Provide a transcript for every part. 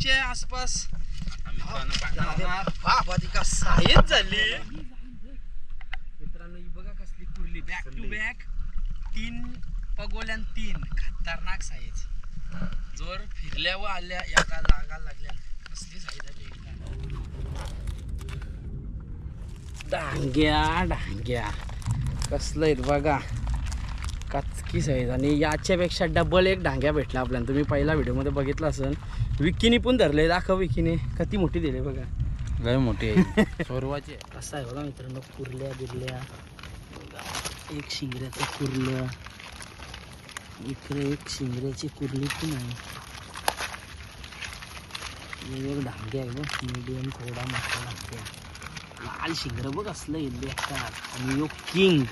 ग्रामच्या आसपास. बाबा साईज झाली. मित्रांनो बघा कसली कुर्ली बॅक टू बॅक तीन पगोल्यान तीन. खतरनाक साईज जोर फिरल्या व आल्या एका लागायला लागल्या. कसली साईज आली डांग्या डांग्या. कसलं आहेत बघा. कचकी साईज आणि याच्यापेक्षा डबल एक डांग्या भेटला आपल्याला. तुम्ही पहिला व्हिडिओमध्ये बघितलं असेल विकीने पण धरले दाखव विकीने. किती मोठी दिली बघा. लय मोठी आहे. सोरवाची. कसं आहे बघा मित्रांनो कुर्ल्या बिरल्या. एक शिंगऱ्याचं कुर्लं. इकडे एक शिंगऱ्याची कुर्ली पण आहे. एक डांगे आहे बघ मीडियम थोडा मोठा डांगे लाल शिंगर बघ असलं बेकार आणि यो किंग.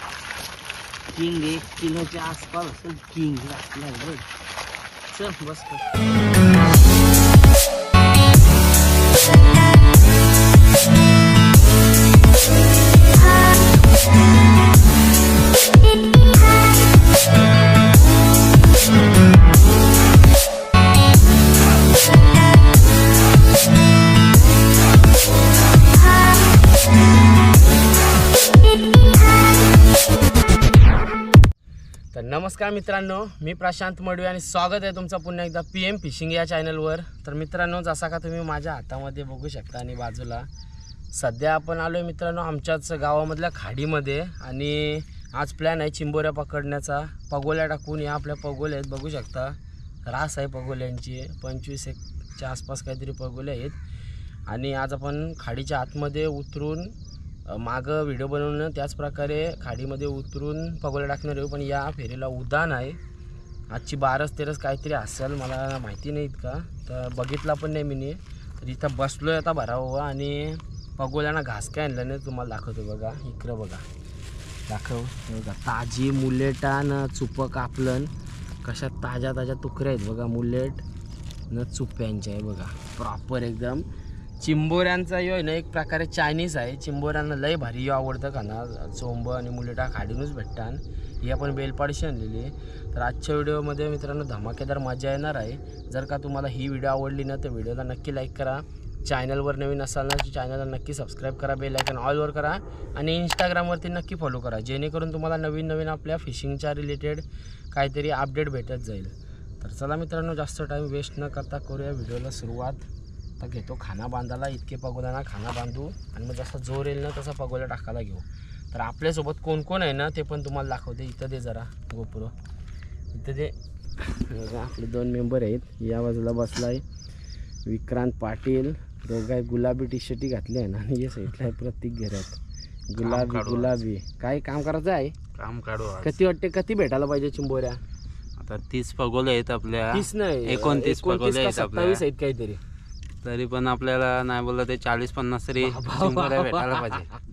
किंग एक किलोच्या आसपास असेल किंग असलं आहे बघ. चल बस. तर नमस्कार मित्रांनो मी प्रशांत मडवे आणि स्वागत आहे तुमचं पुन्हा एकदा पी एम फिशिंग या चॅनलवर तर मित्रांनो जसा का तुम्ही माझ्या हातामध्ये बघू शकता आणि बाजूला सध्या आपण आलो आहे मित्रांनो आमच्याच गावामधल्या खाडीमध्ये आणि आज प्लॅन आहे चिंबोऱ्या पकडण्याचा. पगोल्या टाकून या आपल्या पगोल्या आहेत बघू शकता. रास आहे पगोल्यांची पंचवीस एकच्या आसपास काहीतरी पगोल्या आहेत. आणि आज आपण खाडीच्या आतमध्ये उतरून मागं व्हिडिओ बनवणं त्याचप्रकारे खाडीमध्ये उतरून पगोल्या टाकणार आहे पण या फेरीला उदान आहे. आजची बारस तेरस काहीतरी असेल मला माहिती नाही इतका. तर बघितला पण नाही मी तर इथं बसलो आहे आता भरावं. आणि पगोल्यानं घास काय आणलं नाही तुम्हाला दाखवतो बघा. इकडं बघा. दाखव. बघा ताजी मुलेटा न चुपं कापलं कशा ताज्या ताज्या तुकऱ्या आहेत बघा मुलेट. न चुप्यांच्या आहे बघा. प्रॉपर एकदम. चिंबोऱ्यांचा यो आहे ना एक प्रकारे चायनीज आहे. चिंबोऱ्यांना लय भारी यो आवडतं खाना चोंब आणि मुलेटा खाडीनच भेटतात. ही आपण बेलपाडशी आणलेली आहे. तर आजच्या व्हिडिओमध्ये मित्रांनो धमाकेदार मजा येणार आहे. जर का तुम्हाला ही व्हिडिओ आवडली ना तर व्हिडिओला नक्की लाईक करा. चॅनलवर नवीन असाल ना तर चॅनलला नक्की सबस्क्राईब करा बेल आयकन ऑलवर करा आणि इंस्टाग्रामवरती नक्की फॉलो करा जेणेकरून तुम्हाला नवीन नवीन आपल्या फिशिंगच्या रिलेटेड काहीतरी अपडेट भेटत जाईल. तर चला मित्रांनो जास्त टाईम वेस्ट न करता करूया व्हिडिओला सुरुवात. तर घेतो खाना बांधायला इतके पगोल्यांना खाना बांधू आणि मग जसा जोर येईल ना तसा पगोला टाकायला घेऊ. तर आपल्यासोबत कोण कोण आहे ना ते पण तुम्हाला दाखवते. इथं दे जरा गोपुरो. इथं ते आपले दोन मेंबर आहेत. या बाजूला बसला आहे विक्रांत पाटील दोघं आहे गुलाबी टी शर्टी घातली आहे ना आणि या साईडला आहे प्रत्येक घरात. गुलाबी काढू. गुलाबी. काय काम करायचं आहे? काम काढू आज. किती वाटते किती भेटायला पाहिजे चिंबोऱ्या? आता तीस पगोले आहेत आपल्या. तीस नाही एकोणतीस पगोले का आहेत आपल्या. सत्तावीस आहेत काहीतरी. तरी पण आपल्याला नाही बोललं ते चाळीस पन्नास तरी चिंबोऱ्या. भेटायला पाहिजे.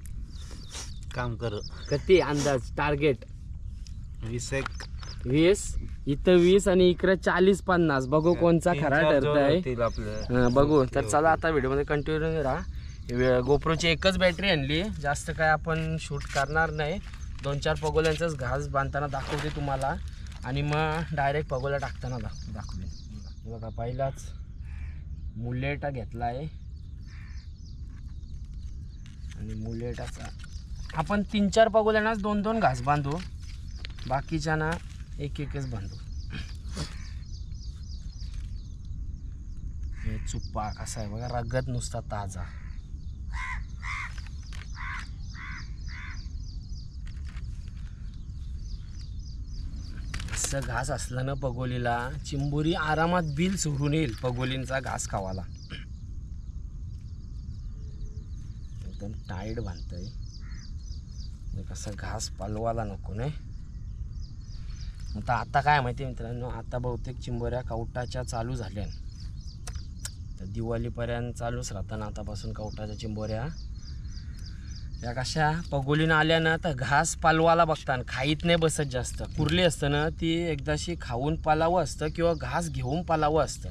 काम कर. किती अंदाज टार्गेट वीस एक. वीस इथं वीस आणि इकडे चाळीस पन्नास. बघू कोणचा खरा ठरत आहे हं, बघू. तर चला आता व्हिडिओमध्ये कंटिन्यू राहा गोप्रोची एकच बॅटरी आणली. जास्त काय आपण शूट करणार नाही. दोन चार पगोल्यांचाच घास बांधताना दाखवते तुम्हाला. आणि मग डायरेक्ट पगोला टाकताना दाख दाखवेन. बघा पहिलाच मुलेटा घेतला आहे आणि मुलेटाचा आपण तीन चार पगोल्यांनाच दोन दोन घास बांधू. बाकीच्या ना एक एकच बांधू हे चुप्पा कसा आहे बघा रगत नुसता ताजा. असं घास असलं ना पगोलीला चिंबोरी आरामात बिल सोडून येईल पगोलींचा घास खावाला. एकदम टाईट बांधतंय. कसा कसं घास पालवाला नको नाही? आता आता काय माहिती मित्रांनो आता बहुतेक चिंबोऱ्या कवटाच्या चालू झाल्या तर दिवाळीपर्यंत चालूच राहताना आतापासून कवटाच्या चिंबोऱ्या. या कशा पगोलीनं आल्या ना तर घास पालवाला बघतात खाईत नाही बसत जास्त. कुरली असतं ना ती एकदाशी खाऊन पालावं असतं किंवा घास घेऊन पालावं असतं.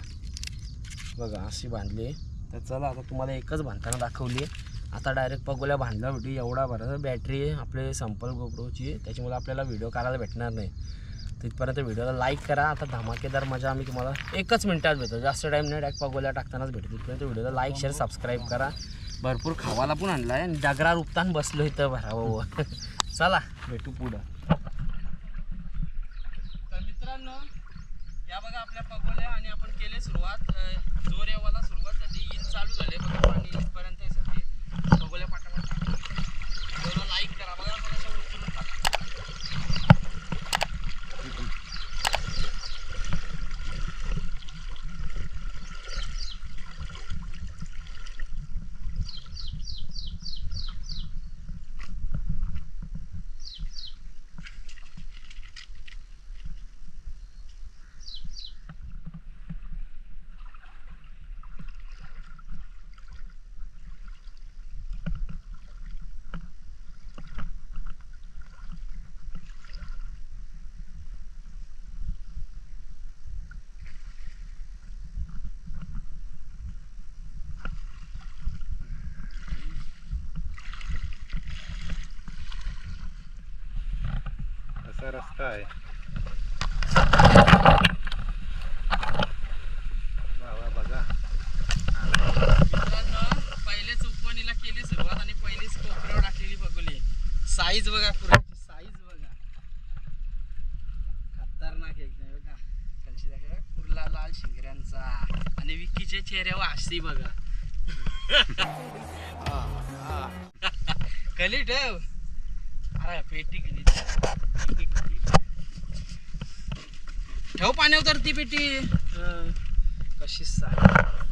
बघा अशी बांधली. तर चला आता तुम्हाला एकच बांधताना दाखवली. आता डायरेक्ट पगोल्या बांधल्या होती एवढा बरं बॅटरी आपले संपल गोप्रोची. त्याच्यामुळे आपल्याला व्हिडिओ काढायला भेटणार नाही. तिथपर्यंत व्हिडिओला लाईक करा. आता धमाकेदार मजा आम्ही तुम्हाला एकच मिनिटात भेटतो. जास्त टाईम नाही डायरेक्ट पगोल्या टाकतानाच भेटतो. तिथपर्यंत व्हिडिओला लाईक शेअर सबस्क्राईब करा. भरपूर खावाला पण आणला आहे आणि डगरा उपतान बसलो इथं भरावं. चला भेटू पुढं. तर मित्रांनो या बघा आपल्या पगोल्या आणि आपण केले सुरुवात. जोर यावाला सुरुवात झाली. इन चालू झाले. बघा पाणी इथपर्यंत पगोल्या पाठ टाकून व्हिडिओला लाईक करा बघा बघा असं उचलून टाका असा रस्ता आहे. बाबा बघा. पहिलेच उपवणीला केली सुरुवात आणि पहिलीच कोपऱ्यावर टाकलेली बघली. साईज बघा कुऱ्याची साईज बघा. खतरनाक एकदम बघा. खालची दाखवा कुर्ला लाल शिंगऱ्यांचा. आणि विकीचे चेहऱ्यावर हसी बघा. कली ठेव. अरे पेटी गेली ठेव पाण्यावर ती पेटी. हं. कशी साई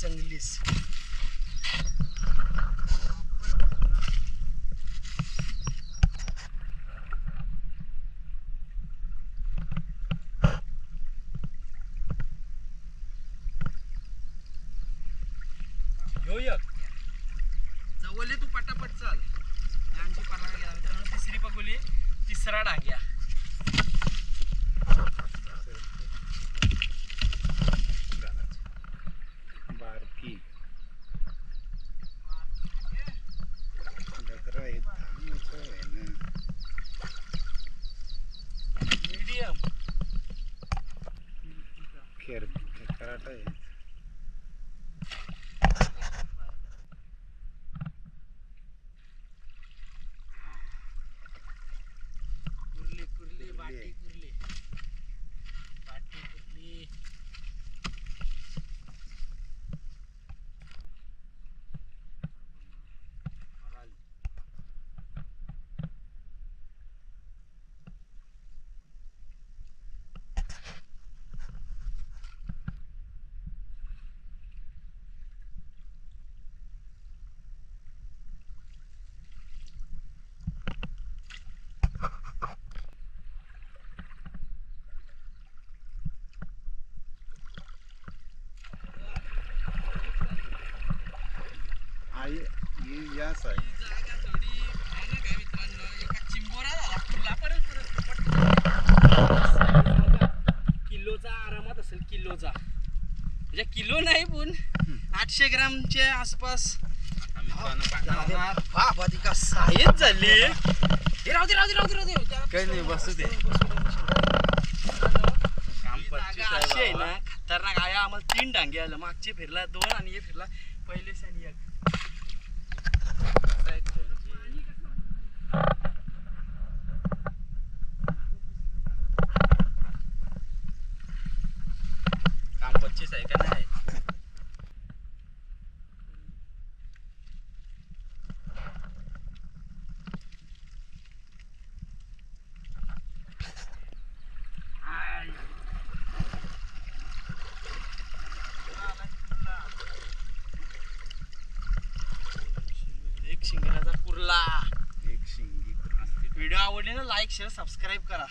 चांगलीच पट- किलोचा आरामात असेल किलोचा. म्हणजे किलो नाही पण आठशे ग्रामच्या आसपास. सायच झाली. हे. राहू दे राहू दे राहू दे राहू दे. त्याला काही नाही, बसू दे. काम पच्चीस आहे आहे. ना खतरनाक. आहे आम्हाला तीन डांगे आलं. मागचे फिरला दोन आणि हे फिरला पहिले आणि एक काम पच्चीस आहे का नाही एक शिंगराचा कुर्ला एक शिंगी कुर्ली. व्हिडिओ आवडले ना लाईक शेअर सबस्क्राईब करा.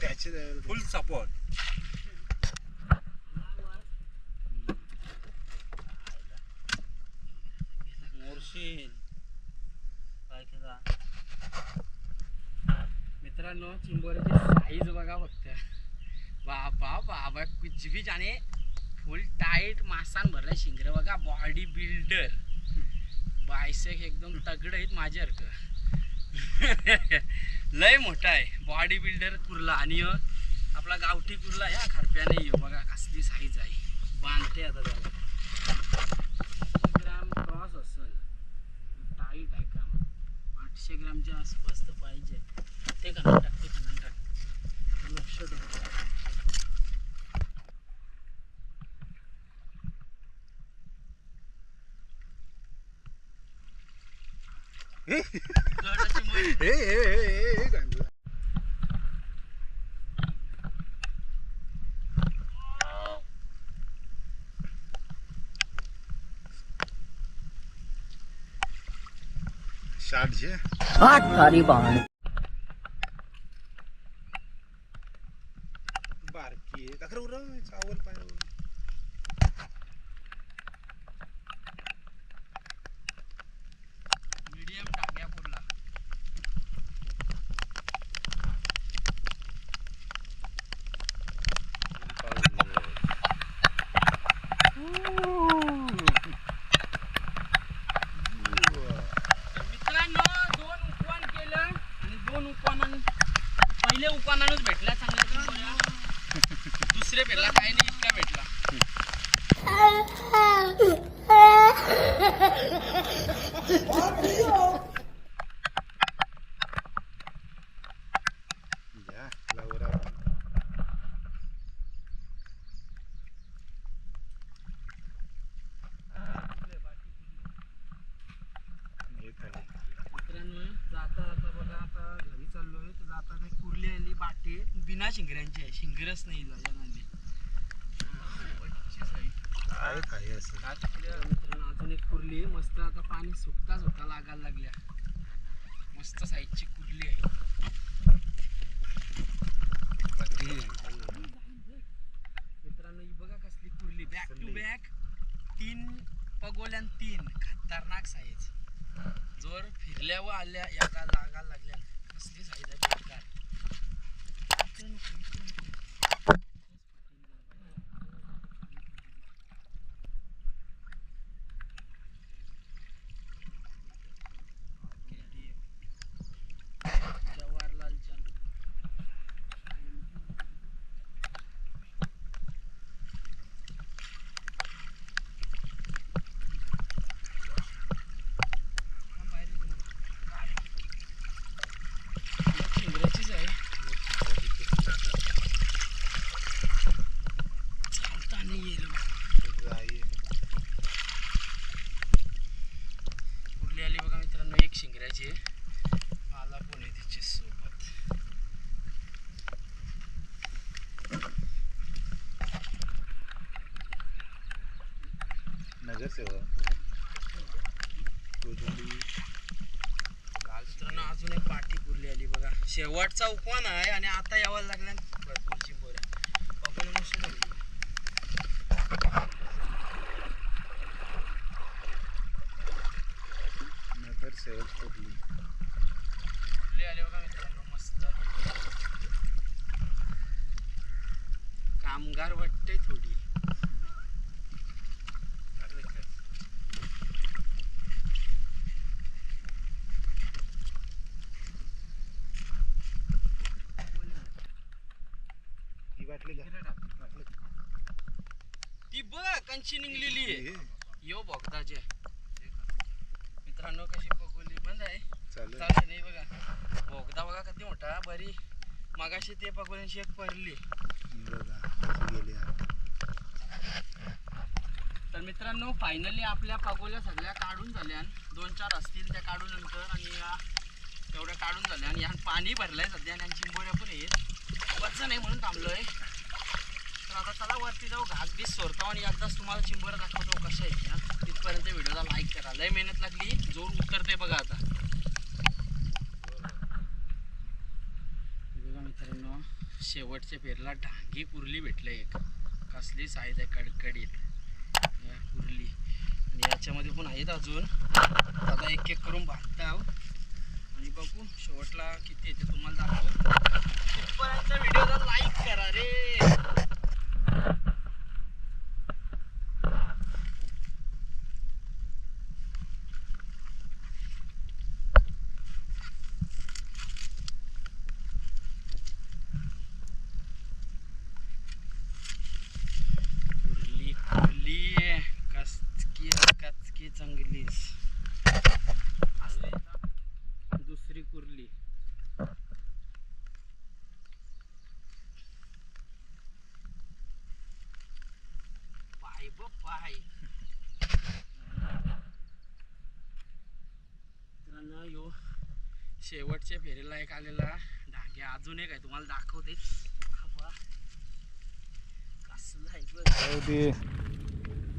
त्याचे फुल सपोर्ट मित्रांनो चिंबोऱ्याची साईज बघा फक्त. बाबा बाबा कुछ भी जाणे फुल टाईट मासान भरलाय शिंगर. बघा बॉडी बिल्डर बायसेक एकदम तगड आहेत माझ्यासारखं. लय मोठा आहे. बॉडी बिल्डर कुर्ला आणि आपला गावठी कुर्ला ह्या खारप्याने येऊ बघा कसली साईज आहे. बांधते आता त्याला. ग्राम क्रॉस असेल. टाईट आहे काम आठशे ग्रामच्या आसपास तर पाहिजे. ते खणून टाक ते खणून टाक. लक्ष ठेव मळी. ए, ए, ए, ए, ए, गांडूळ. शाट जे आठ सारी बाण बारकी आहे अखर उरा चावल पाय मीडियम टाक्या पुरला तर मित्रांनो दोन उपवान केलं आणि दोन उपवानां पहिले उपवानानच भेटला चांगला चिंबोऱ्या. दुसरे भेटला काही नाही इतका भेटला या लावरा हे खाली मित्रांनो जाता जाता बघा आता घरी चाललोय तर जाता ते कुर्ली आली बाटे बिना शिंगऱ्यांची? आहे शिंगरच नाही जायला आली. काय काय असं. मित्रांनो अजून एक कुर्ली. मस्त आता पाणी सुकता सुकता लागायला लागल्या. मस्त साईजची कुर्ली आहे. मित्रांनो ही बघा कसली कुर्ली. बॅक टू बॅक तीन पगोल्यान तीन. खतरनाक साईज जोर फिरल्या व आल्या एका लागायला लागल्या कसली साईज आहे बेकार जवाहरलाल चंद इंग्रजीच आहे चालता नाही येईल जाई कुठली आली बघा मित्रांनो एक शिंगऱ्याची आहे. आला पण आहे तिची सोबत मित्रांनो अजून एक पाठी कुरली आली बघा शेवटचा उपमान आहे आणि आता यावं भरपूर चिंबोऱ्या बघून मस्त बघू. आली मित्रांनो मस्त. कामगार वाटते थोडी ही वाटली का वाटली ती कंची निघलेली आहे. यो बघताचे मित्रांनो कशी बघवली बंद आहे? चालू आहे. नाही बघा. बोगदा बघा किती मोठा बरी. मगाशी ते पकडून एक पडली. तर मित्रांनो फायनली आपल्या पगोल्या सगळ्या काढून झाल्या दोन चार असतील त्या काढून नंतर आणि या तेवढ्या काढून झाल्या आणि पाणी भरलंय सध्या आणि चिंबोऱ्या पण आहेत. वरचं नाही म्हणून थांबलोय. तर आता चला वरती जाऊ घास बीस सोडतो आणि एकदाच तुम्हाला चिंबर दाखवतो कशा आहे त्या तिथपर्यंत व्हिडिओला लाईक करा. लय मेहनत लागली जोर उतरते बघा आता. बघा मित्रांनो शेवटच्या पेरला ढांगी कुर्ली भेटलं एक. कसली साईज आहे कडकडीत. या कुर्ली. आणि याच्यामध्ये पण आहेत अजून. आता एक एक करून बांधताव. आणि बघू शेवटला किती येते तुम्हाला दाखवू. तिथपर्यंत व्हिडिओला लाईक करा रे कुर्ली कुर्ली कचकी कचकी चांगलीच असते दुसरी कुर्ली पाय ब मित्रांनो यो शेवटच्या फेरीला एक आलेला डागे अजून एक आहे तुम्हाला दाखवते.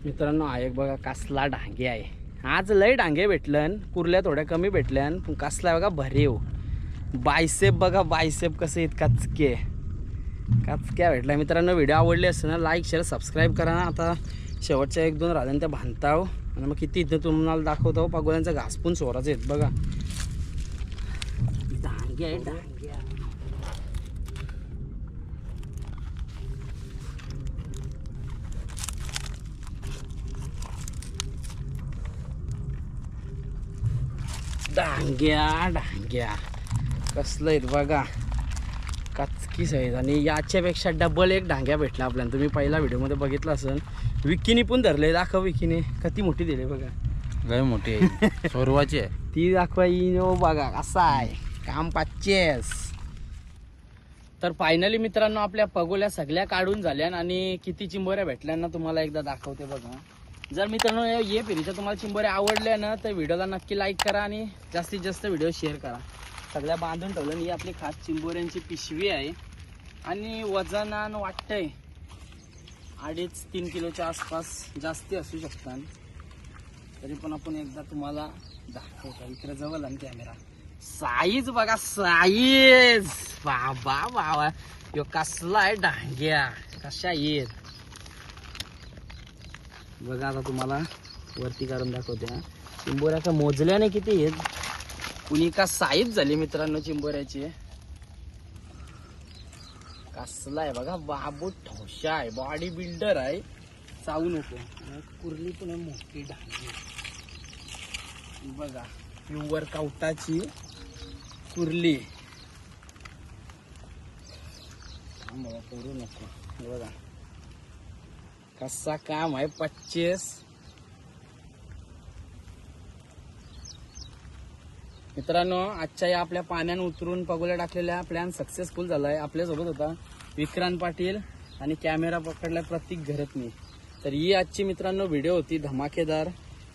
मित्रांनो हा एक बघा कासला डांगे आहे. आज लय डांगे भेटलन कुर्ल्या थोड्या कमी भेटल्यान पण कासला आहे बघा भरीव. बायसेप बघा बायसेप कसे आहेत काच काय भेटला मित्रांनो? व्हिडिओ आवडले असते ना लाईक शेअर सबस्क्राईब करा ना. आता शेवटच्या एक दोन राजांनी त्या बांधताव हो. आणि मग किती इथं तुम्हाला दाखवतो हो, पगोल्यांचा घासपून सोराचं आहेत बघा. डांग्या आहे डांग्या डांग्या कसलं आहेत बघा. कचकीच आहेत. आणि याच्यापेक्षा डबल एक डांग्या भेटला आपल्याला. तुम्ही पहिला व्हिडिओमध्ये बघितलं असेल. विकीनी पण धरले. दाखव विकीने किती मोठी दिली बघा. लय मोठी आहे. सोरवाची आहे. ती दाखवा इनो बघा कसा आहे. काम पाचेस तर फायनली मित्रांनो आपल्या पगोल्या सगळ्या काढून झाल्या आणि किती चिंबोऱ्या भेटल्या ना तुम्हाला एकदा दाखवते बघा. जर मित्रांनो या- ये पिढीच्या तुम्हाला चिंबोऱ्या आवडल्या ना तर व्हिडिओला नक्की लाईक करा आणि जास्तीत जास्त व्हिडिओ शेअर करा. सगळ्या बांधून ठेवलं ही आपली खास चिंबोऱ्यांची पिशवी आहे. आणि वजनान वाटतंय अडीच तीन किलोच्या आसपास जास्ती असू शकतात तरी पण आपण एकदा तुम्हाला दाखवतो इकडे जवळ आणि कॅमेरा. साईज बघा साईज बाबा बाबा. यो कसला आहे डांग्या. कशा येत बघा आता तुम्हाला वरती काढून दाखवते हा. चिंबोऱ्याच्या मोजल्याने किती येत कुणी का साईज झाली मित्रांनो चिंबोऱ्याची. कसला आहे बघा बाबू ठोशा आहे बॉडी बिल्डर आहे. चावू नको. कुर्ली पण आहे मोठी ढाली. बघा प्युअर कावटाची कुर्ली. थांब करू नको. बघा. कसा काम आहे पच्चीस. मित्रांनो आजच्या या आपल्या पाण्यानं उतरून पगोल्या टाकलेल्या प्लॅन सक्सेसफुल झाला आहे आपल्यासोबत होता विक्रांत पाटील आणि कॅमेरा पकडला प्रतीक घरतनी. तर ही आजची मित्रांनो व्हिडिओ होती धमाकेदार.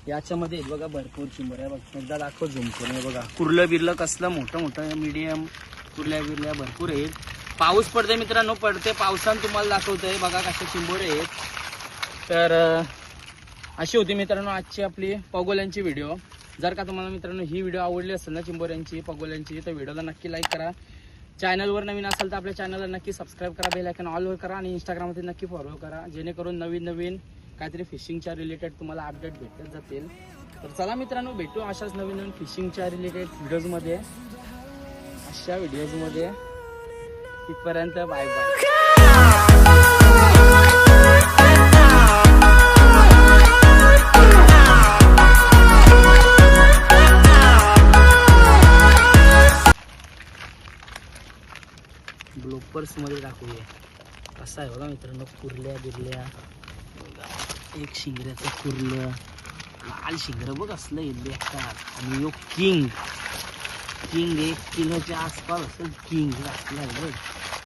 याच्यामध्ये बघा भरपूर चिंबर आहे. बघ एकदा दाखव झुमकून बघा. कुर्लं बिरलं कसलं मोठं मोठं मीडियम कुर्ल्या बिरल्या भरपूर आहेत. पाऊस पडते मित्रांनो पडते पावसानं तुम्हाला दाखवतंय. बघा कसे चिंबोरे आहेत. तर अशी होती मित्रांनो आजची आपली पगोल्यांची व्हिडिओ जर का तुम्हाला मित्रांनो ही व्हिडिओ आवडली असेल ना चिंबोऱ्यांची पगोल्यांची तर व्हिडिओला नक्की लाईक करा. चॅनलवर नवीन असेल तर आपल्या चॅनलला नक्की सबस्क्राईब करा बेल आयकन ऑलवर करा आणि इंस्टाग्राममध्ये नक्की फॉलो करा. जेणेकरून नवीन नवीन काहीतरी फिशिंगच्या रिलेटेड तुम्हाला अपडेट भेटत जातील. तर चला मित्रांनो भेटू अशाच नवीन नवीन फिशिंगच्या रिलेटेड व्हिडिओजमध्ये अशा व्हिडिओजमध्ये तिथपर्यंत बाय बाय पर्समध्ये दाखवूया टाकूया आहे बघा मित्रांनो कुर्ल्या बिरल्या. एक शिंगऱ्याचं कुर्लं. लाल शिंगरं बघ असलं हे बेकार. आणि यो किंग. किंग एक किलोच्या आसपास असेल किंग असलं बघ.